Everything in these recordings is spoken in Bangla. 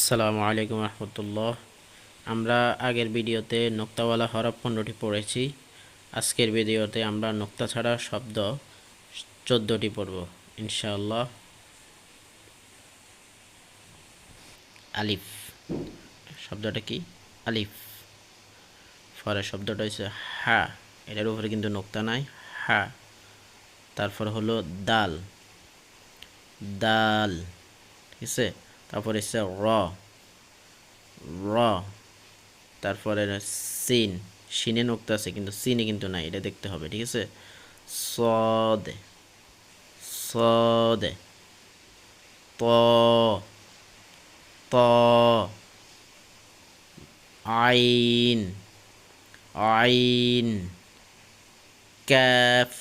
আসসালামু আলাইকুম রহমতুল্লাহ। আমরা আগের ভিডিওতে নোক্তাওয়ালা হরফ পনেরোটি পড়েছি। আজকের ভিডিওতে আমরা নোক্তা ছাড়া শব্দ চোদ্দোটি পড়ব, ইনশাআল্লাহ। আলিফ, শব্দটা কি? আলিফ। পরের শব্দটা হচ্ছে হা, এটার উপরে কিন্তু নোক্তা নাই, হা। তারপর হলো দাল। দাল, ঠিক আছে? তারপরে হচ্ছে র র, তারপরে সিন সিনে নোক্তা আছে কিন্তু সিনে কিন্তু নাই, এটা দেখতে হবে, ঠিক আছে? সদে সদে, ত ত, আইন আইন, ক্যাফ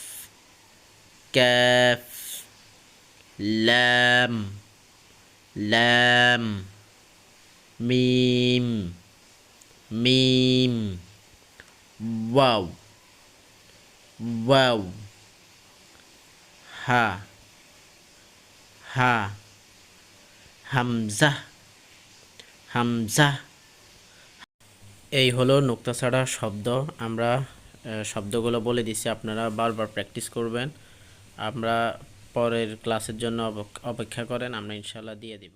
ক্যাফ লাম লাম মিম মিম ওয়াও ওয়াও হা হা হামজা হামজা এই হলো নোক্তা ছাড়া শব্দ। আমরা শব্দগুলো বলে দিচ্ছি আপনারা বারবার প্র্যাকটিস করবেন। আমরা পরের ক্লাসের জন্য অপেক্ষা করেন আমরা ইনশাল্লাহ দিয়ে দিব।